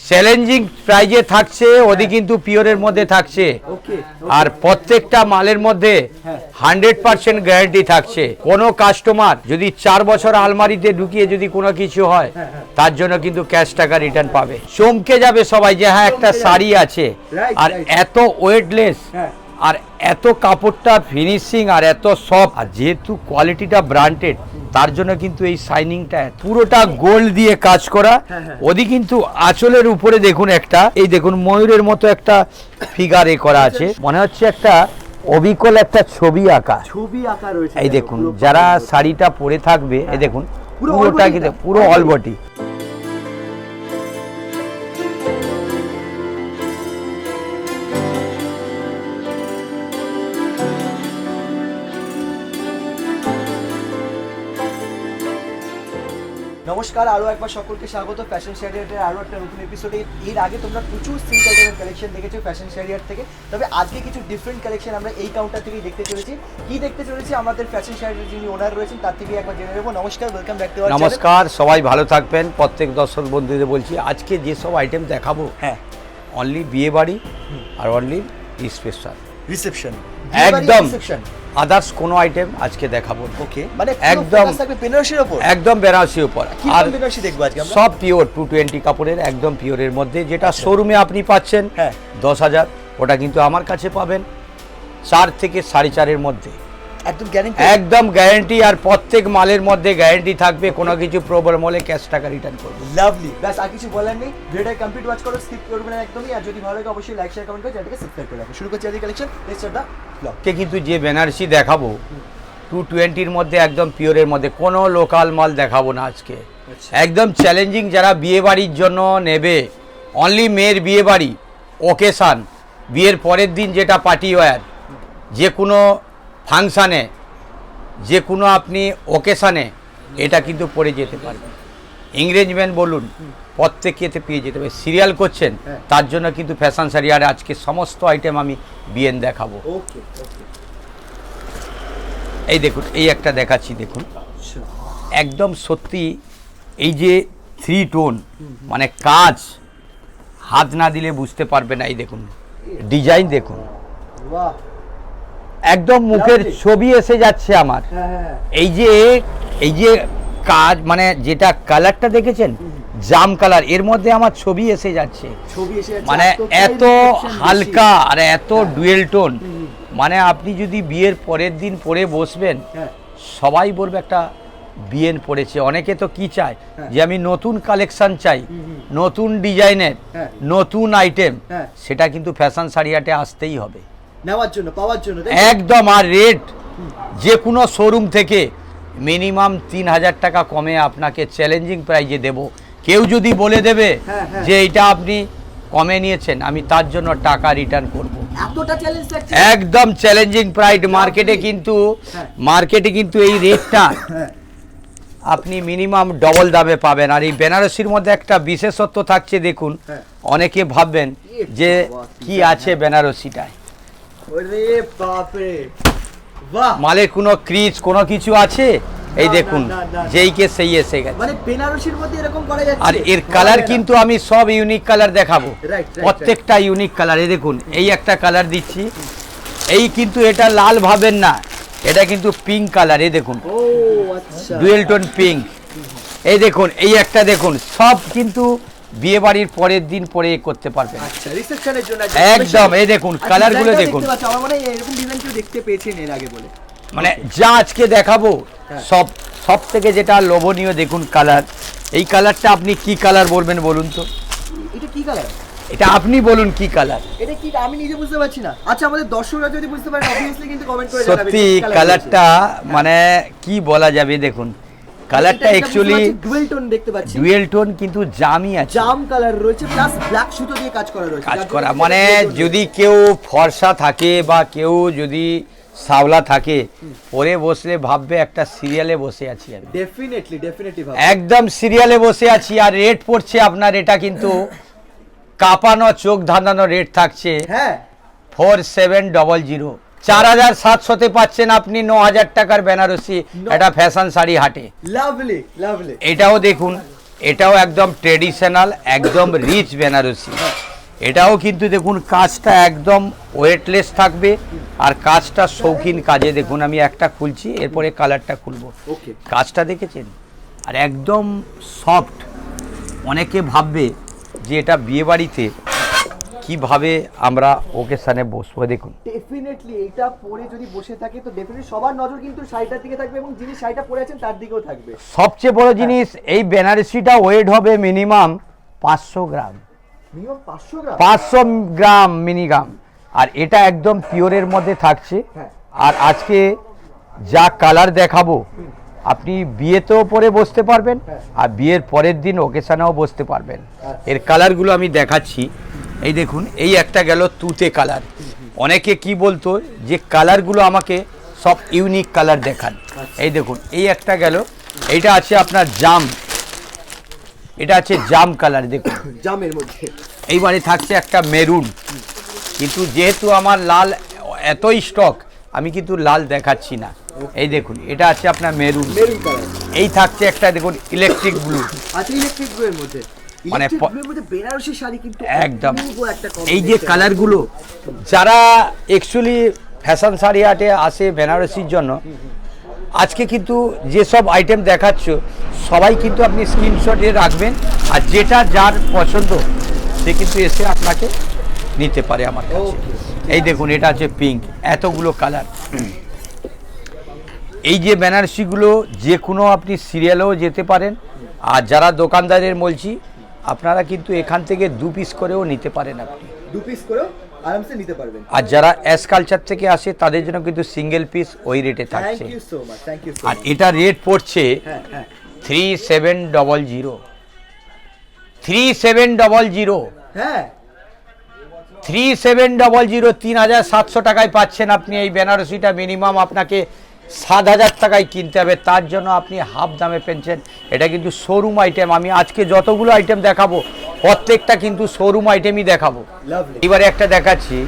Challenging প্রাইজে থাকছে ওদি কিন্তু পিওরের মধ্যে থাকছে। আর প্রত্যেকটা মালের মধ্যে হ্যাঁ। হান্ড্রেড পার্সেন্ট গ্যারান্টি থাকছে। কোনো কাস্টমার যদি চার বছর আলমারিতে ঢুকিয়ে যদি কোনো কিছু হয় হ্যাঁ, হ্যাঁ। তার জন্য কিন্তু ক্যাশ টাকা রিটার্ন পাবে। চমকে যাবে সবাই যে হ্যাঁ একটা শাড়ি আছে। আর এত ওয়েটলেস হ্যাঁ। আর এত কাপড়টা ফিনিশিং আর এত সফট আর যেহেতু কোয়ালিটিটা ব্র্যান্ডেড তার জন্য কিন্তু এই শাইনিংটা পুরোটা গোল্ড দিয়ে কাজ করা। হ্যাঁ, হ্যাঁ। ওদি কিন্তু আঁচলের উপরে দেখুন একটা এই দেখুন ময়ূরের মতো একটা ফিগার এ করা আছে। মনে হচ্ছে একটা অবিকল একটা ছবি আঁকা। ছবি আঁকা রয়েছে। এই দেখুন যারা শাড়িটা পরে থাকবে এই দেখুন পুরো পুরোটা কিন্তু পুরো all নমস্কার আরও একবার সকলকে স্বাগত। ফ্যাশন শেরিয়ারের আরও একটা নতুন এপিসোডে এর আগে তোমরা প্রচুর সিল্ক আইটেমের কালেকশন দেখেছ ফ্যাশন শেরিয়ার থেকে। তবে আজকে কিছু ডিফারেন্ট কালেকশন আমরা এই কাউন্টার থেকেই দেখতে চলেছি। কি দেখতে চলেছি? আমাদের ফ্যাশন শেরিয়ারের যিনি ওনার রয়েছেন তার থেকে একবার জেনে নেব। নমস্কার ওয়েলকাম ব্যাক টু নমস্কার সবাই ভালো থাকবেন। প্রত্যেক দর্শক বন্ধুদের বলছি আজকে যেসব আইটেম দেখাবো হ্যাঁ। অনলি বিয়ে বাড়ি আর অনলি স্পেশাল রিসেপশন একদম। রিসেপশন আদার্স কোনো আইটেম আজকে দেখাবো। ওকে মানে একদম। একদম বেনারসির উপর একদম বেনারসি উপর আর বেনারসি দেখব আজকে আমরা? সব পিওর টু টোয়েন্টি কাপড়ের একদম পিওরের মধ্যে যেটা শোরুমে আপনি পাচ্ছেন হ্যাঁ। দশ হাজার ওটা কিন্তু আমার কাছে পাবেন চার থেকে সাড়ে চারের মধ্যে। একদম গ্যারান্টি একদম গ্যারেন্টি আর প্রত্যেক মালের মধ্যে গ্যারেন্টি থাকবে কোনো কিছু প্রবলেম হলে ক্যাশ টাকা রিটার্ন করব। লাভলি ব্যাস আর কিছু বলার নেই। ভিডিওটা কমপ্লিট ওয়াচ করো স্কিপ করবে না একদমই। আর যদি ভালো লাগে অবশ্যই লাইক শেয়ার কমেন্ট করে চ্যানেলটাকে সাবস্ক্রাইব করে রাখো। শুরু করছি আজকে কালেকশন লেটস স্টার্ট দা কিন্তু যে বেনারসি দেখাবো টু টোয়েন্টির মধ্যে একদম পিওরের মধ্যে কোনো লোকাল মাল দেখাবো না আজকে। আচ্ছা। একদম চ্যালেঞ্জিং যারা বিয়ে বাড়ির জন্য নেবে অনলি মেয়ের বিয়ে বাড়ি ওকেশান বিয়ের পরের দিন যেটা পার্টি ওয়্যার যে কোনো ফাংশানে যে কোনো আপনি ওকেশানে এটা কিন্তু পরে যেতে পারবেন। ইংরেজম্যান বলুন প্রত্যেকে এতে পেয়ে যেতে পারে সিরিয়াল করছেন হ্যাঁ। তার জন্য কিন্তু ফ্যাশন শাড়ি আর আজকে সমস্ত আইটেম আমি বিয়েন দেখাবো। এই দেখুন এই একটা দেখাচ্ছি দেখুন। একদম সত্যি এই যে থ্রি টোন মানে কাজ হাত না দিলে বুঝতে পারবে না এই দেখুন। ডিজাইন দেখুন। একদম মুখের ছবি এসে যাচ্ছে আমার। হ্যাঁ হ্যাঁ এই যে এই যে কাজ মানে যেটা কালারটা দেখেছেন? জাম কালারের মধ্যে আমার ছবি এসে যাচ্ছে। মানে এত হালকা আর এত হ্যাঁ। ডুয়েল টোন মানে আপনি যদি বিয়ের পরের দিন পরে বসবেন হ্যাঁ। সবাই বলবে একটা বিয়েন পড়েছে অনেকে তো কি চায়? হ্যাঁ। যে আমি নতুন কালেকশন চাই। নতুন ডিজাইনের হ্যাঁ। নতুন আইটেম হ্যাঁ। সেটা কিন্তু ফ্যাশন শাড়িয়াটে আসতেই হবে। নেওয়ার জন্য পাওয়ার জন্য একদম আর রেট যে কোনো শোরুম থেকে মিনিমাম তিন হাজার টাকা কমে আপনাকে চ্যালেঞ্জিং প্রাইজে দেব। কেউ যদি বলে দেবে হ্যাঁ, হ্যাঁ। যে এটা আপনি কমে নিয়েছেন আমি তার জন্য টাকা রিটার্ন করব। একদম চ্যালেঞ্জিং প্রাইস মার্কেটে কিন্তু হ্যাঁ। মার্কেটে কিন্তু এই রেটটা হ্যাঁ। আপনি মিনিমাম ডবল দামে পাবেন। আর এই বেনারসির মধ্যে একটা বিশেষত্ব থাকছে দেখুন হ্যাঁ। অনেকে ভাববেন যে বাবা, কি আছে বেনারসিটায়। ওরে বাহ। মালের কোনো ক্রিজ কোনো কিছু আছে? এই দেখুন। যেই কে সেই এসে গেছে। মানে বেনারসির মধ্যে এরকম করা যাচ্ছে? আর এর কালার কিন্তু আমি সব ইউনিক কালার দেখাবো। প্রত্যেকটা ইউনিক কালার এই দেখুন এই একটা কালার দিচ্ছি। এই কিন্তু এটা লাল ভাবেন না এটা কিন্তু পিঙ্ক কালার এই দেখুন ও আচ্ছা। ডুয়েল টোন পিঙ্ক এই দেখুন এই একটা দেখুন সব কিন্তু বিয়ে বাড়ির পরের দিন পরে করতে পারবেন আচ্ছা রিসেপশনের জন্য একদম, এই দেখুন, আচ্ছা, colour গুলো দেখুন। দেখতে পেয়েছেন এর আগে বলে। মানে যা আজকে দেখাবো হ্যাঁ। সব সব থেকে যেটা লোভনীয় দেখুন কালার এই কালারটা আপনি কি কালার বলবেন বলুন তো? এটা কি কালার এটা আপনি বলুন কি কালার এটা কি আমি নিজে বুঝতে পারছি না। আচ্ছা আমাদের দর্শকরা যদি বুঝতে পারেন অবভিয়াসলি কিন্তু কমেন্ট করে জানাবেন সত্যি কালারটা মানে কি বলা যাবে দেখুন। কালারটা অ্যাকচুয়ালি ডুয়েল টোন দেখতে পাচ্ছি। ডুয়েল টোন কিন্তু জামই আছে। জাম কালার রয়েছে প্লাস ব্ল্যাক সুতো দিয়ে কাজ করা রয়েছে। কাজ করা মানে যদি কেউ ফর্সা থাকে বা কেউ যদি সাওলা থাকে পরে বসলে ভাববে একটা সিরিয়ালে বসে আছি আমি। ডেফিনেটলি ডেফিনেটলি একদম সিরিয়ালে বসে আছি আর রেট পড়ছে আপনার এটা কিন্তু কাঁপানো চোখ ধাঁধানো রেট থাকছে। হ্যাঁ। ফোর সেভেন ডবল জিরো চার হাজার সাতশোতে পাচ্ছেন আপনি ন হাজার টাকার বেনারসি একটা ফ্যাশন শাড়ি হাটে। লাভলি লাভলি এটাও দেখুন এটাও একদম ট্রেডিশনাল একদম রিচ বেনারসি। এটাও কিন্তু দেখুন কাজটা একদম ওয়েটলেস থাকবে। আর কাজটা শৌখিন কাজে দেখুন আমি একটা খুলছি এরপরে কালারটা খুলবো। কাজটা দেখেছেন? আর একদম সফট অনেকে ভাববে যে এটা বিয়েবাড়িতে কীভাবে আমরা ওকেশানে বসবো দেখুন। ডেফিনেটলি এটা পরে যদি বসে থাকে তো ডেফিনেটলি সবার নজর কিন্তু শাড়িটার দিকে থাকবে এবং যিনি শাড়িটা পরে আছেন তার দিকেও থাকবে। সবচেয়ে বড় জিনিস এই বেনারসিটা ওয়েট হবে মিনিমাম পাঁচশো গ্রাম। মিনিমাম পাঁচশো গ্রাম? পাঁচশো গ্রাম মিনিগ্রাম আর এটা একদম পিওরের মধ্যে থাকছে। হ্যাঁ। আর আজকে যা কালার দেখাবো আপনি বিয়েতেও পরে বসতে পারবেন হ্যাঁ। আর বিয়ের পরের দিন ওকেশানেও বসতে পারবেন। এর কালারগুলো আমি দেখাচ্ছি। এই দেখুন এই একটা গেল তুতে কালার অনেকে কি বলতো যে কালারগুলো আমাকে সব ইউনিক কালার দেখান। এই দেখুন এই একটা গেল। এইটা আছে আপনার জাম। এটা আছে জাম কালার দেখুন। জামের মধ্যে। এইবারে থাকছে একটা মেরুন কিন্তু যেহেতু আমার লাল এতই স্টক আমি কিন্তু লাল দেখাচ্ছি না। এই দেখুন এটা আছে আপনার মেরুন মেরুন কালার এই থাকছে একটা দেখুন ইলেকট্রিক ব্লু আচ্ছা ইলেকট্রিক ব্লু এর মধ্যে। মানে বেনারসি শাড়ি কিন্তু একদম। এই যে। কালারগুলো যারা অ্যাকচুয়ালি ফ্যাশন শাড়ি হাটে আসে বেনারসির জন্য আজকে কিন্তু যেসব আইটেম দেখাচ্ছ সবাই কিন্তু আপনি স্ক্রিনশটে রাখবেন আর যেটা যার পছন্দ সে কিন্তু এসে আপনাকে নিতে পারে আমার কাছে। এই দেখুন এটা আছে পিঙ্ক এতগুলো কালার এই যে বেনারসিগুলো যে কোনো আপনি সিরিয়ালেও যেতে পারেন। আর যারা দোকানদারের বলছি আপনারা কিন্তু এখান থেকে দু পিস করেও নিতে পারেন আপনি। দু পিস করেও আরামসে নিতে পারবেন। আর যারা অ্যাস কালচার থেকে আসে তাদের জন্য কিন্তু সিঙ্গেল পিস ওই রেটে থাকছে। আর এটা রেট পড়ছে three seven double zero three seven double zero হ্যাঁ। থ্রি সেভেন ডবল জিরো তিন হাজার সাতশো টাকায় পাচ্ছেন আপনি এই বেনারসিটা মিনিমাম আপনাকে সাত হাজার টাকায় কিনতে হবে তার জন্য আপনি হাফ দামে পেনছেন। এটা কিন্তু শোরুম আইটেম আমি আজকে যতগুলো আইটেম দেখাবো প্রত্যেকটা কিন্তু শোরুম আইটেমই দেখাবো। এবারে একটা দেখাচ্ছি।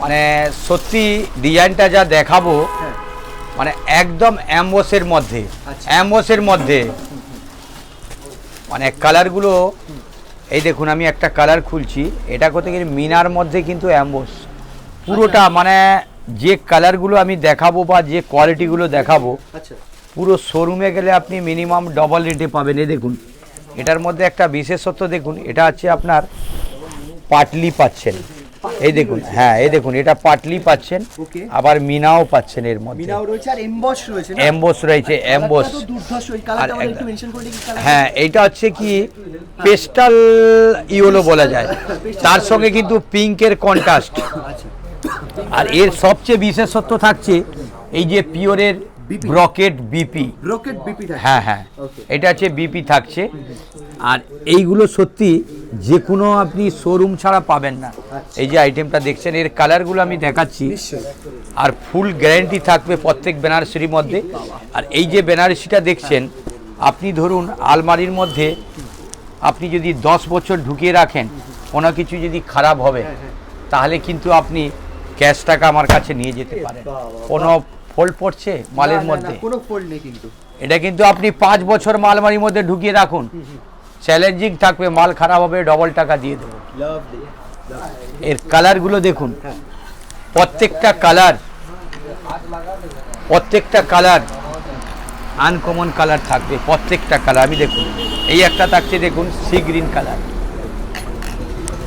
মানে সত্যি ডিজাইনটা যা দেখাবো হ্যাঁ। মানে একদম অ্যাম্বোসের মধ্যে আচ্ছা। অ্যাম্বোসের মধ্যে। মানে কালারগুলো এই দেখুন আমি একটা কালার খুলছি। এটা করতে গেলে মিনার মধ্যে কিন্তু অ্যাম্বোস পুরোটা মানে যে কালারগুলো আমি দেখাবো বা যে কোয়ালিটিগুলো দেখাবো আচ্ছা। পুরো শোরুমে গেলে আপনি মিনিমাম ডবল রেটে পাবেন। এ দেখুন এটার মধ্যে একটা বিশেষত্ব দেখুন এটা আছে আপনার পাটলি পাচ্ছেন। এই দেখুন হ্যাঁ এই দেখুন এটা পাটলি পাচ্ছেন আবার মিনাও পাচ্ছেন এর মধ্যে। মিনাও রয়েছে আর এমবস রয়েছে এমবোস হ্যাঁ এইটা হচ্ছে কি পেস্টাল ইয়েলো বলা যায়। তার সঙ্গে কিন্তু পিঙ্কের কন্ট্রাস্ট আচ্ছা। আর এর সবচেয়ে বিশেষত্ব থাকছে এই যে পিওরের ব্রকেট বিপি রকেট বিপি হ্যাঁ হ্যাঁ। এটা হচ্ছে বিপি থাকছে। আর এইগুলো সত্যি যে কোনো আপনি শোরুম ছাড়া পাবেন না। আচ্ছা। এই যে আইটেমটা দেখছেন এর কালারগুলো আমি দেখাচ্ছি। আর ফুল গ্যারেন্টি থাকবে প্রত্যেক বেনারসির মধ্যে। আর এই যে বেনারসিটা দেখছেন আপনি ধরুন আলমারির মধ্যে আপনি যদি দশ বছর ঢুকিয়ে রাখেন কোনো কিছু যদি খারাপ হবে তাহলে কিন্তু আপনি ক্যাশ টাকা আমার কাছে নিয়ে যেতে পারে। কোনো ফোল্ড পড়ছে মালের মধ্যে? কোনো ফোল্ড নেই কিন্তু। এটা কিন্তু আপনি পাঁচ বছর মালমারির মধ্যে ঢুকিয়ে রাখুন। চ্যালেঞ্জিং থাকবে মাল খারাপ হবে ডবল টাকা দিয়ে দেবো। এর কালারগুলো দেখুন। হ্যাঁ। প্রত্যেকটা কালার প্রত্যেকটা কালার আনকমন কালার থাকবে প্রত্যেকটা কালার আমি দেখুন এই একটা থাকছে দেখুন সি গ্রিন কালার তুতে কালারের মধ্যে রয়েছে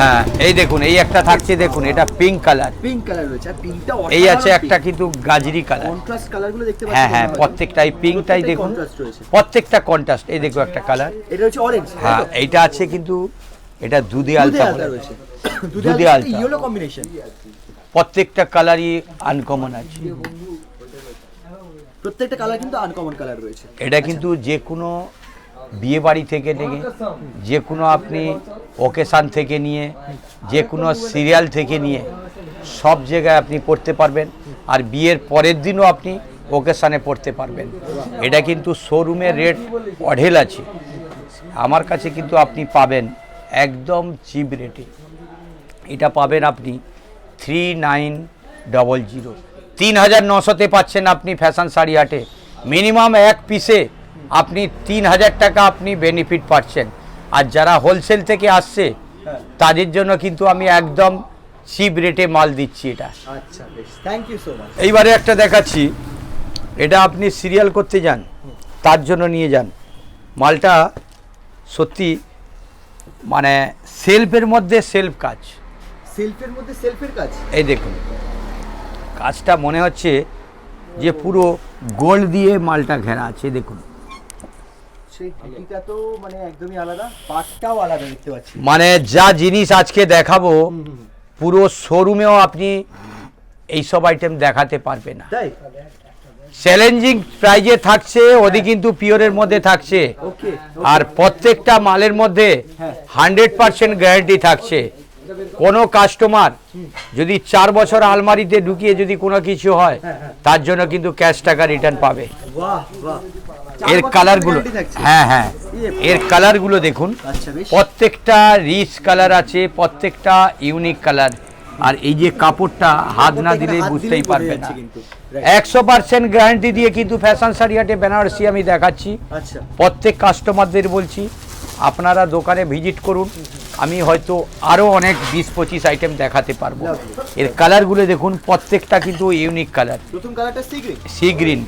হ্যাঁ এই দেখুন এই একটা থাকছে দেখুন এটা পিঙ্ক কালার পিঙ্ক কালার রয়েছে পিঙ্কটা এই আছে একটা কিন্তু গাজরি কালার কন্ট্রাস্ট কালারগুলো দেখতে পাচ্ছি হ্যাঁ হ্যাঁ প্রত্যেকটাই পিঙ্কটাই দেখুন। প্রত্যেকটা কন্ট্রাস্ট এই দেখো একটা কালার এটা হচ্ছে অরেঞ্জ হ্যাঁ এইটা আছে কিন্তু এটা দুধে আলতা রয়েছে। দুধে। আলতা ইয়েলো কম্বিনেশন প্রত্যেকটা কালারই আনকমন আছে। প্রত্যেকটা কালার কিন্তু আনকমন কালার রয়েছে। এটা কিন্তু যে কোনো বিয়ে বাড়ি থেকে নিয়ে, যে কোনো আপনি ওকেশান থেকে নিয়ে, যে কোনো সিরিয়াল থেকে নিয়ে, সব জায়গায় আপনি পড়তে পারবেন। আর বিয়ের পরের দিনও আপনি ওকেশানে পড়তে পারবেন। এটা কিন্তু শোরুমের রেট অঢেল আছে। আমার কাছে কিন্তু আপনি পাবেন একদম চিপ রেটে এটা পাবেন আপনি থ্রি নাইন ডবল জিরো তিন হাজার নশোতে পাচ্ছেন আপনি ফ্যাশন শাড়ি হাটে মিনিমাম এক পিসে আপনি তিন হাজার টাকা আপনি বেনিফিট পাচ্ছেন। আর যারা হোলসেল থেকে আসছে হ্যাঁ। তাদের জন্য কিন্তু আমি একদম চিপ রেটে মাল দিচ্ছি এটা। আচ্ছা বেশ। থ্যাংক ইউ সো মাচ এইবারে একটা দেখাচ্ছি। এটা আপনি সিরিয়াল করতে যান তার জন্য নিয়ে যান। মালটা সত্যি মানে সেলফের মধ্যে সেলফ কাজ। সেলফের মধ্যে সেলফের কাজ? এই দেখুন কাজটা মনে হচ্ছে যে পুরো গোল্ড দিয়ে মালটা ঘেরা আছে দেখুন। তো মানে একদমই আলাদা পাটটাও আলাদা দেখতে পাচ্ছি। মানে যা জিনিস আজকে দেখাবো পুরো শোরুমেও আপনি এইসব আইটেম দেখাতে পারবে না। তাই? চ্যালেঞ্জিং প্রাইজে থাকছে ওদি কিন্তু পিওরের মধ্যে থাকছে। আর প্রত্যেকটা মালের মধ্যে। হান্ড্রেড পার্সেন্ট গ্যারান্টি থাকছে। কোনো কাস্টমার যদি চার বছর আলমারিতে ঢুকিয়ে যদি কোনো কিছু হয় হ্যাঁ, হ্যাঁ। তার জন্য কিন্তু ক্যাশ টাকা রিটার্ন পাবে। এর কালারগুলো হ্যাঁ হ্যাঁ। এর কালারগুলো দেখুন। আচ্ছা প্রত্যেকটা রিচ কালার আছে প্রত্যেকটা ইউনিক কালার আর এই যে কাপড়টা হাত না দিলে বুঝতেই পারবে না. একশো পার্সেন্ট গ্যারান্টি দিয়ে কিন্তু ফ্যাশন শাড়িয়াটে বেনারসি আমি দেখাচ্ছি। আচ্ছা। প্রত্যেক কাস্টমারদের বলছি আপনারা দোকানে ভিজিট করুন। আমি হয়তো আরও অনেক বিশ পঁচিশ আইটেম দেখাতে পারব. এর কালারগুলো দেখুন প্রত্যেকটা কিন্তু ইউনিক কালার সি গ্রিন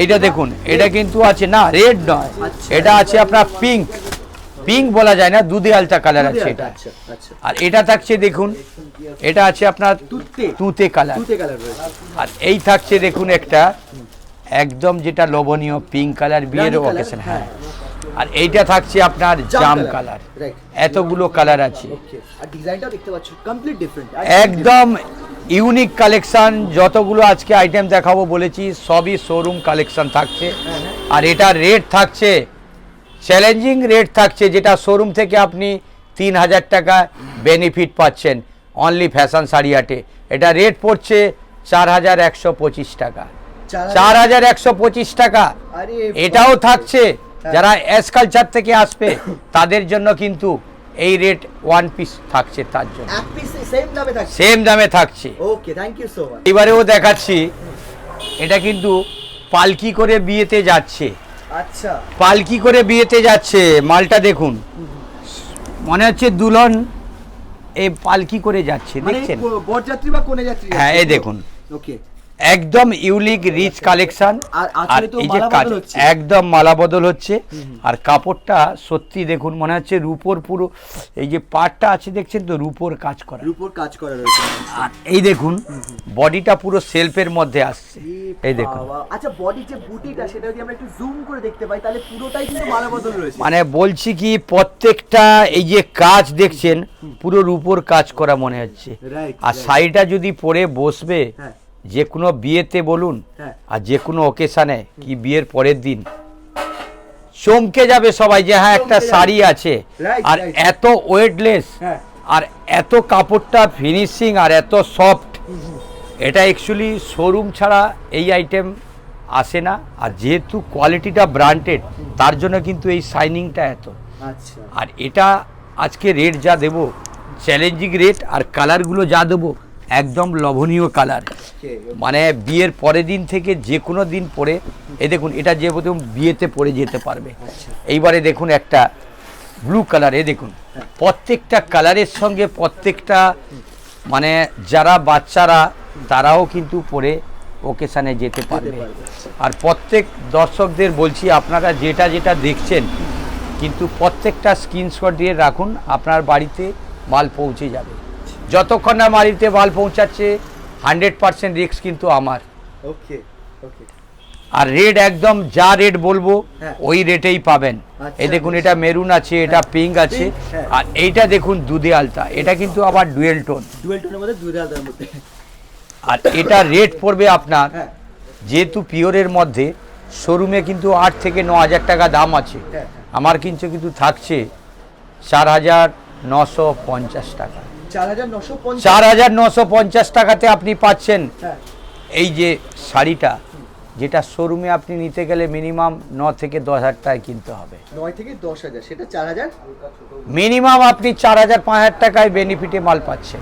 এইটা দেখুন এটা কিন্তু আছে না রেড নয়। আচ্ছা। এটা আছে আপনার পিঙ্ক পিঙ্ক বলা যায় না দুধে আলতা কালার আছে এটা। আচ্ছা আচ্ছা। আর এটা থাকছে দেখুন এটা আছে আপনার তুতে। কালার আর এই থাকছে দেখুন একটা একদম যেটা লবণীয় পিঙ্ক কালার বিয়ের অকেশন হ্যাঁ। আর এইটা থাকছে আপনার জাম কালার এতগুলো কালার আছে। একদম ইউনিক কালেকশন যতগুলো আজকে আইটেম দেখাবো বলেছি সবই শোরুম কালেকশন থাকছে। আর এটা রেট থাকছে চ্যালেঞ্জিং রেট থাকছে যেটা শোরুম থেকে আপনি তিন হাজার টাকা বেনিফিট পাচ্ছেন অনলি ফ্যাশন শাড়ি আটে। এটা রেট পড়ছে চার হাজার একশো পঁচিশ টাকা। চার হাজার একশো পঁচিশ টাকা। এটাও থাকছে যারা এস কালচার থেকে আসবে তাদের জন্য কিন্তু এই রেট ওয়ান পিস থাকছে তার জন্য। সেম দামে থাকছে? Okay thank you so much এবারেও দেখাচ্ছি এটা কিন্তু পালকি করে বিয়েতে যাচ্ছে। আচ্ছা। পালকি করে বিয়েতে যাচ্ছে মালটা দেখুন। মনে হচ্ছে দুলন এই পালকি করে যাচ্ছে মানে দেখছেন? বরযাত্রী বা কোনে যাত্রী হ্যাঁ এই দেখুন। ওকে একদম ইউনিক রিচ কালেকশন আর এই যে কাজ হচ্ছে। একদম মালা বদল হচ্ছে। আর কাপড়টা সত্যি দেখুন মনে হচ্ছে রূপোর পুরো এই যে পাটটা আছে দেখছেন তো রূপোর কাজ করা। রূপোর কাজ করা রয়েছে। আর এই দেখুন বডিটা পুরো সেলফের মধ্যে আসছে। এই দেখুন। আচ্ছা বডির যে বুটিটা সেটা যদি আমরা একটু জুম করে দেখতে পাই তাহলে পুরোটাই কিন্তু মালা বদল রয়েছে। মানে বলছি কি প্রত্যেকটা এই যে কাজ দেখছেন পুরো রূপোর কাজ করা মনে হচ্ছে। আর. শাড়িটা যদি পরে বসবে হ্যাঁ। যে কোনো বিয়েতে বলুন হ্যাঁ। আর যে কোনো ওকেশনে কি বিয়ের পরের দিন। চমকে যাবে সবাই যে হ্যাঁ একটা শাড়ি আছে। আর এত ওয়েটলেস হ্যাঁ। আর এত কাপড়টা ফিনিশিং আর এত সফট এটা অ্যাকচুয়ালি শোরুম ছাড়া এই আইটেম আসে না। আর যেহেতু কোয়ালিটিটা ব্র্যান্ডেড তার জন্য কিন্তু এই শাইনিংটা এত। আচ্ছা। আর এটা আজকে রেট যা দেবো চ্যালেঞ্জিং রেট আর কালারগুলো যা দেবো একদম লোভনীয় কালার। মানে বিয়ের পরের দিন থেকে যে কোনো দিন পরে এ দেখুন এটা যে প্রথম বিয়েতে পরে যেতে পারবে। এইবারে দেখুন একটা ব্লু কালার এ দেখুন। প্রত্যেকটা কালারের সঙ্গে প্রত্যেকটা মানে যারা বাচ্চারা তারাও কিন্তু পরে ওকেশানে যেতে পারবে। আর প্রত্যেক দর্শকদের বলছি আপনারা যেটা যেটা দেখছেন কিন্তু প্রত্যেকটা স্ক্রিনশট দিয়ে রাখুন আপনার বাড়িতে মাল পৌঁছে যাবে। যতক্ষণ না বাড়িতে মাল পৌঁছাচ্ছে হান্ড্রেড পার্সেন্ট রিস্ক কিন্তু আমার। ওকে ওকে আর রেট একদম যা রেট বলব হ্যাঁ। ওই রেটেই পাবেন। আচ্ছা, এই দেখুন এটা মেরুন আছে এটা পিঙ্ক আছে। হ্যাঁ। আর এইটা দেখুন দুধে আলতা এটা কিন্তু আবার ডুয়েল টোন ডুয়েল টোনের মধ্যে দুই আলাদার মধ্যে। আর এটা রেট পড়বে আপনার হ্যাঁ। যেহেতু পিওরের মধ্যে শোরুমে কিন্তু আট থেকে ন হাজার টাকা দাম আছে। হ্যাঁ, আমার কিন্তু কিন্তু থাকছে চার হাজার নশো পঞ্চাশ টাকা। চার হাজার নশো পঞ্চাশ। টাকাতে আপনি পাচ্ছেন। হ্যাঁ। এই যে শাড়িটা যেটা শোরুমে আপনি নিতে গেলে মিনিমাম ন থেকে দশ হাজার টাকায় কিনতে হবে। নয় থেকে দশ হাজার সেটা চার হাজার? মিনিমাম আপনি চার হাজার পাঁচ হাজার টাকায় বেনিফিটে মাল পাচ্ছেন।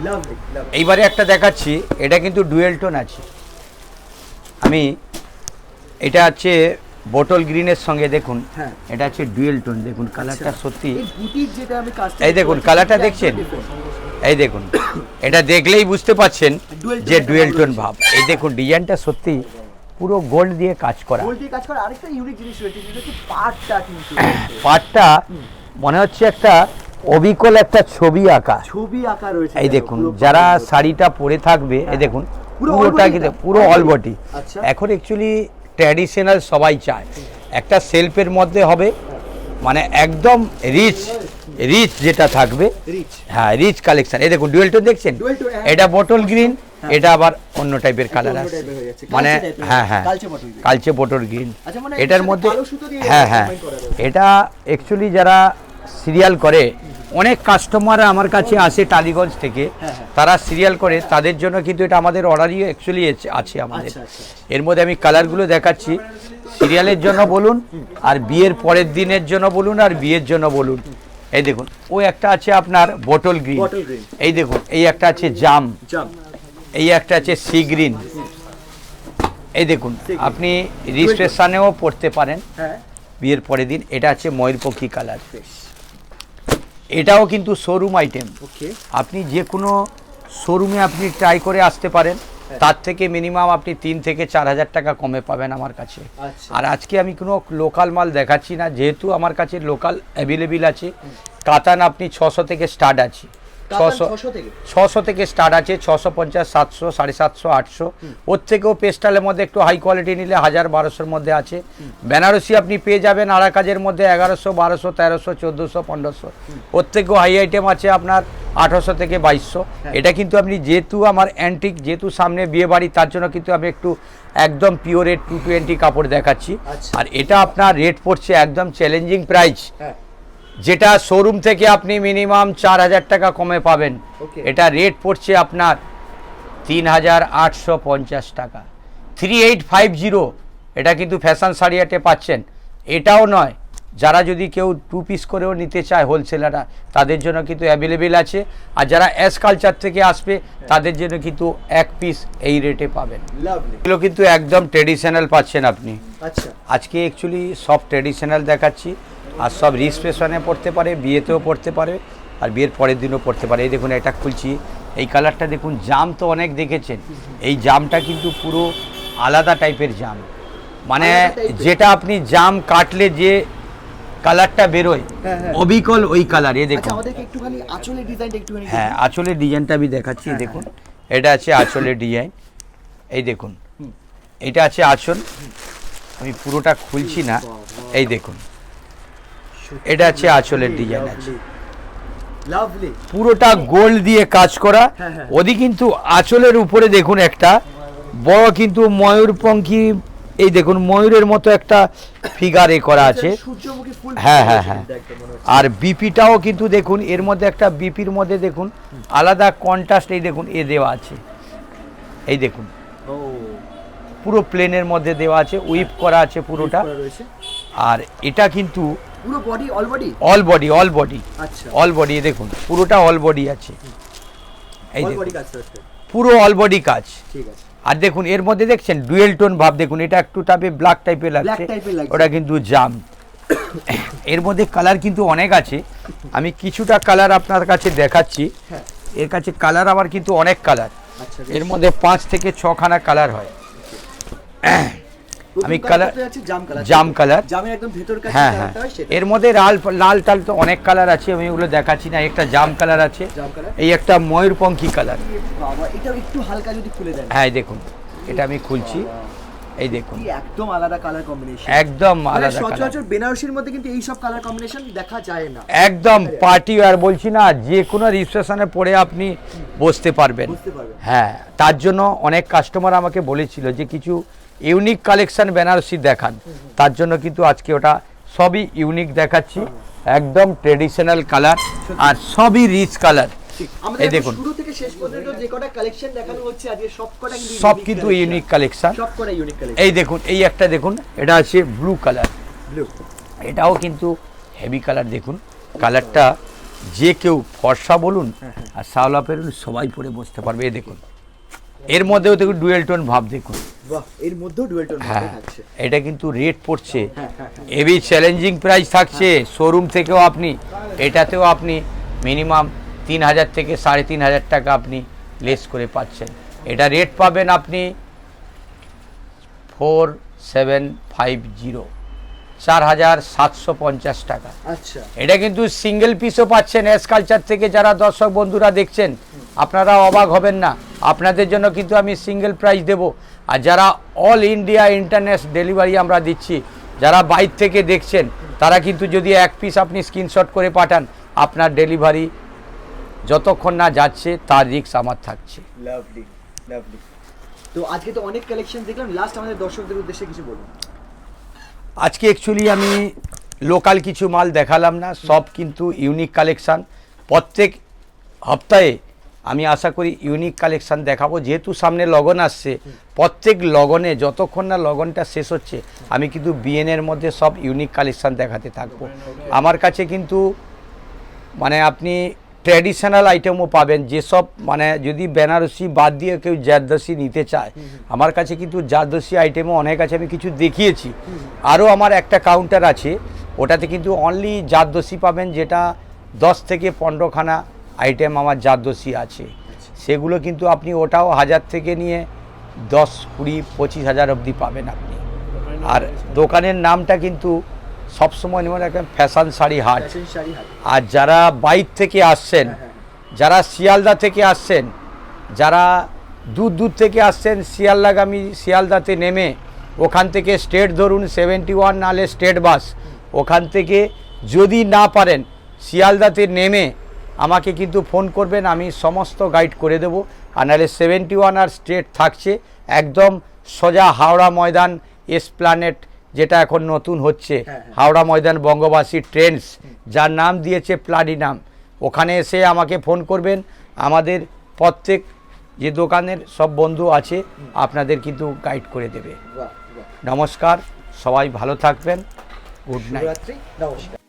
এইবারে একটা দেখাচ্ছি এটা কিন্তু ডুয়েল টোন আছে। আমি এটা হচ্ছে বোটল গ্রিনের সঙ্গে দেখুন। হ্যাঁ। এটা হচ্ছে ডুয়েল টোন দেখুন কালারটা আচ্ছা। সত্যি। এই দেখুন, কালারটা দেখছেন? এই দেখুন এটা দেখলেই বুঝতে পাচ্ছেন যে ডুয়েল টোন ভাব। এই দেখুন ডিজাইনটা সত্যি পুরো গোল্ড দিয়ে কাজ করা। গোল্ড দিয়ে কাজ করা। আরেকটা ইউনিক জিনিস রয়েছে পাটটা কিন্তু। পাটটা মনে হচ্ছে একটা অবিকল একটা ছবি আঁকা। ছবি আঁকা রয়েছে এই দেখুন যারা শাড়িটা পরে থাকবে এই দেখুন পুরো পুরোটা কিন্তু পুরো all অল? বডি আচ্ছা। এখন অ্যাকচুয়ালি ট্র্যাডিশনাল সবাই চায়। একটা সেলফের মধ্যে হবে মানে একদম রিচ রিচ যেটা থাকবে। হ্যাঁ রিচ কালেকশন এই দেখুন ডুয়েল টোন দেখছেন? হ্যাঁ। এটা বটল গ্রিন এটা আবার অন্য টাইপের কালার আছে। হয়ে। মানে হ্যাঁ হ্যাঁ। কালচে বটল গ্রিন আচ্ছা, মানে এটার মধ্যে হ্যাঁ হ্যাঁ। এটা অ্যাকচুয়ালি যারা সিরিয়াল করে অনেক কাস্টমার আমার কাছে আসে টালিগঞ্জ থেকে। হ্যাঁ, হ্যাঁ। তারা সিরিয়াল করে তাদের জন্য কিন্তু এটা আমাদের অর্ডারই অ্যাকচুয়ালি আছে আমাদের। আচ্ছা, আচ্ছা, এর মধ্যে আমি কালারগুলো দেখাচ্ছি। সিরিয়ালের জন্য বলুন আর বিয়ের পরের দিনের জন্য বলুন আর বিয়ের জন্য বলুন। এই দেখুন ও একটা আছে আপনার বোটল গ্রিন এই দেখুন এই একটা আছে জাম এই একটা আছে সি গ্রিন এই দেখুন আপনি রেজিস্ট্রেশনেও পড়তে পারেন। হ্যাঁ। বিয়ের পরের দিন এটা আছে ময়ূরপক্ষী কালার এটাও কিন্তু শোরুম আইটেম আপনি যে কোনো শোরুমে আপনি ট্রাই করে আসতে পারেন। তার থেকে মিনিমাম আপনি তিন থেকে চার হাজার টাকা কমে পাবেন আমার কাছে। আচ্ছা। আর আজকে আমি কোনো লোকাল মাল দেখাচ্ছি না যেহেতু আমার কাছে লোকাল অ্যাভেলেবেল আছে কাতান আপনি ছশো থেকে স্টার্ট আছে। ছশো ছশো থেকে? স্টার্ট আছে ছশো পঞ্চাশ সাতশো সাড়ে সাতশো আটশো। ওর থেকেও পেস্টালের মধ্যে একটু হাই কোয়ালিটি নিলে হাজার বারোশোর মধ্যে আছে। বেনারসি আপনি পেয়ে যাবেন আড়া কাজের মধ্যে এগারোশো বারোশো তেরোশো চোদ্দোশো পনেরোশো। ওর থেকেও হাই আইটেম আছে আপনার আঠারোশো থেকে বাইশশো। এটা কিন্তু আপনি যেহেতু আমার অ্যান্টিক যেহেতু সামনে বিয়ে বাড়ি তার জন্য কিন্তু আমি একটু একদম পিওরের টু টোয়েন্টি কাপড় দেখাচ্ছি। আচ্ছা। আর এটা আপনার রেট পড়ছে একদম চ্যালেঞ্জিং প্রাইস হ্যাঁ। যেটা শোরুম থেকে আপনি মিনিমাম চার হাজার টাকা কমে পাবেন। এটা রেট পড়ছে আপনার তিন হাজার আটশো পঞ্চাশ টাকা। থ্রি এইট ফাইভ জিরো এটা কিন্তু ফ্যাশন শাড়িয়াটে পাচ্ছেন। এটাও নয় যারা যদি কেউ টু পিস করেও নিতে চায় হোলসেলাররা তাদের জন্য কিন্তু অ্যাভেলেবেল আছে। আর যারা অ্যাস কালচার থেকে আসবে তাদের জন্য কিন্তু এক পিস এই রেটে পাবেন। এগুলো কিন্তু একদম ট্রেডিশনাল পাচ্ছেন আপনি। আচ্ছা। আজকে অ্যাকচুয়ালি সব ট্রেডিশনাল দেখাচ্ছি। আর সব রিসেপশনে পড়তে পারে বিয়েতেও পড়তে পারে আর বিয়ের পরের দিনও পড়তে পারে। এই দেখুন এটা খুলছি। এই কালারটা দেখুন জাম তো অনেক দেখেছেন। এই জামটা কিন্তু পুরো আলাদা টাইপের জাম। মানে। যেটা আপনি জাম কাটলে যে কালারটা বেরোয় হ্যাঁ, হ্যাঁ। অবিকল ওই কালার এ আচ্ছা দেখুন হ্যাঁ আঁচলের ডিজাইনটা আমি দেখাচ্ছি হ্যাঁ, দেখুন। এটা আছে আঁচলের ডিজাইন এই দেখুন। এটা আছে আঁচল। আমি পুরোটা খুলছি না। এই দেখুন। এটা আছে আঁচলের ডিজাইন আছে। পুরোটা গোল্ড দিয়ে কাজ করা। হ্যাঁ, হ্যাঁ। ওদি কিন্তু আঁচলের উপরে দেখুন একটা বড় কিন্তু ময়ূরপঙ্খী এই দেখুন ময়ূরের মতো একটা ফিগার এ করা আছে। হ্যাঁ, হ্যাঁ, হ্যাঁ। হচ্ছে। আর বিপিটাও কিন্তু দেখুন এর মধ্যে একটা বিপির মধ্যে দেখুন আলাদা কন্ট্রাস্ট এই দেখুন এ দেওয়া আছে। এই দেখুন। পুরো প্লেনের মধ্যে দেওয়া আছে উইপ করা আছে পুরোটা। আর এটা কিন্তু পুরো body all body all body all body আচ্ছা। অল বডি দেখুন পুরোটা অল বডি আছে। এই দেখুন। পুরো অল বডি কাজ। ঠিক আছে। আর দেখুন এর মধ্যে দেখছেন ডুয়েল টোন ভাব দেখুন এটা একটু টাইপে ব্ল্যাক টাইপের লাগছে। ওটা কিন্তু জাম। এর মধ্যে কালার কিন্তু অনেক আছে। আমি কিছুটা কালার আপনার কাছে দেখাচ্ছি। হ্যাঁ। এর কাছে কালার আবার কিন্তু অনেক কালার আচ্ছা এর মধ্যে পাঁচ থেকে ছখানা কালার হয়। আমি কালার জাম কালার একদম ভেতর হ্যাঁ হ্যাঁ। এর মধ্যে লাল লাল টাল তো অনেক কালার আছে আমি ওগুলো দেখাচ্ছি না একটা জাম কালার আছে। এই একটা ময়ূরপঙ্খী কালার এটা একটু হালকা যদি খুলে দেন। হ্যাঁ দেখুন এটা আমি খুলছি। এই দেখুন। একদম আলাদা কালার কম্বিনেশন একদম মানে আলাদা সচরাচর বেনারসির মধ্যে কিন্তু এই সব কালার কম্বিনেশন দেখা যায় না। একদম পার্টি আর বলছি না যে কোনো রিসেপশনে পরে আপনি বসতে পারবেন। হ্যাঁ তার জন্য অনেক কাস্টমার আমাকে বলেছিল যে কিছু ইউনিক কালেকশন বেনারসি দেখান। তার জন্য কিন্তু আজকে ওটা সবই ইউনিক দেখাচ্ছি। একদম ট্রেডিশনাল কালার আর সবই রিচ কালার। এই দেখুন। সব কিন্তু। Unique collection. ইউনিক এই দেখুন এই একটা দেখুন এটা আছে ব্লু কালার এটাও কিন্তু হেভি কালার দেখুন। কালারটা যে কেউ ফর্সা বলুন আর সাওলা পেরুন সবাই পরে বসতে পারবে এই দেখুন। এর মধ্যেও দেখুন ডুয়েল টোন ভাব দেখুন। এর মধ্যেও ডুয়েল টোন হ্যাঁ এটা কিন্তু রেট পড়ছে। হ্যাঁ হ্যাঁ হ্যাঁ হেভি চ্যালেঞ্জিং প্রাইস থাকছে শোরুম থেকেও আপনি এটাতেও আপনি মিনিমাম তিন হাজার থেকে সাড়ে তিন হাজার টাকা আপনি লেস করে পাচ্ছেন। এটা রেট পাবেন আপনি ফোর সেভেন ফাইভ জিরো চার হাজার সাতশো পঞ্চাশ টাকা। আচ্ছা। এটা কিন্তু সিঙ্গেল পিসও পাচ্ছেন এস কালচার থেকে যারা দর্শক বন্ধুরা দেখছেন আপনারা অবাক হবেন না। আপনাদের জন্য কিন্তু আমি সিঙ্গেল প্রাইস দেব। আর যারা অল ইন্ডিয়া ইন্টারনেট ডেলিভারি আমরা দিচ্ছি যারা বাইর থেকে দেখছেন তারা কিন্তু যদি এক পিস আপনি স্ক্রিনশট করে পাঠান আপনার ডেলিভারি যতক্ষণ না যাচ্ছে তার রিক্স আমার থাকছে। লাভলি লাভলি তো আজকে তো অনেক কালেকশন দেখলাম লাস্ট আমাদের দর্শকদের উদ্দেশ্যে কিছু বলুন। আজকে অ্যাকচুয়ালি আমি লোকাল কিছু মাল দেখালাম না সব কিন্তু ইউনিক কালেকশান প্রত্যেক সপ্তাহে আমি আশা করি ইউনিক কালেকশান দেখাবো। যেহেতু সামনে লগন আসছে, প্রত্যেক লগনে যতক্ষণ না লগনটা শেষ হচ্ছে, আমি কিন্তু বিএনের মধ্যে সব ইউনিক কালেকশান দেখাতে থাকব। আমার কাছে কিন্তু মানে আপনি ট্র্যাডিশনাল আইটেমও পাবেন। যেসব মানে যদি বেনারসি বাদ দিয়ে কেউ জারদোসি নিতে চায়, আমার কাছে কিন্তু জারদোসি আইটেমও অনেক আছে, আমি কিছু দেখিয়েছি। আরও আমার একটা কাউন্টার আছে, ওটাতে কিন্তু অনলি জারদোসি পাবেন, যেটা দশ থেকে পনেরোখানা আইটেম আমার জারদোসি আছে। সেগুলো কিন্তু আপনি ওটাও হাজার থেকে নিয়ে দশ কুড়ি পঁচিশ হাজার অবধি পাবেন আপনি। আর দোকানের নামটা কিন্তু সবসময় মনে রাখবেন ফ্যাশন শাড়ি হাট। আর যারা বাইর থেকে আসছেন হ্যাঁ, হ্যাঁ। যারা শিয়ালদা থেকে আসছেন যারা দূর দূর থেকে আসছেন শিয়ালদাগামী শিয়ালদাতে নেমে ওখান থেকে স্টেট ধরুন সেভেন্টি ওয়ান নালে স্টেট বাস ওখান থেকে যদি না পারেন শিয়ালদাতে নেমে আমাকে কিন্তু ফোন করবেন আমি সমস্ত গাইড করে দেবো। আর নাহলে সেভেন্টি ওয়ান আর স্টেট থাকছে একদম সোজা হাওড়া ময়দান এসপ্লানেট যেটা এখন নতুন হচ্ছে। হ্যাঁ, হ্যাঁ। হাওড়া ময়দান বঙ্গবাসী ট্রেন্ডস যার নাম দিয়েছে প্লাডিনাম ওখানে এসে আমাকে ফোন করবেন। আমাদের প্রত্যেক যে দোকানের সব বন্ধু আছে আপনাদের কিন্তু গাইড করে দেবে। নমস্কার সবাই ভালো থাকবেন। গুড নাইট নমস্কার।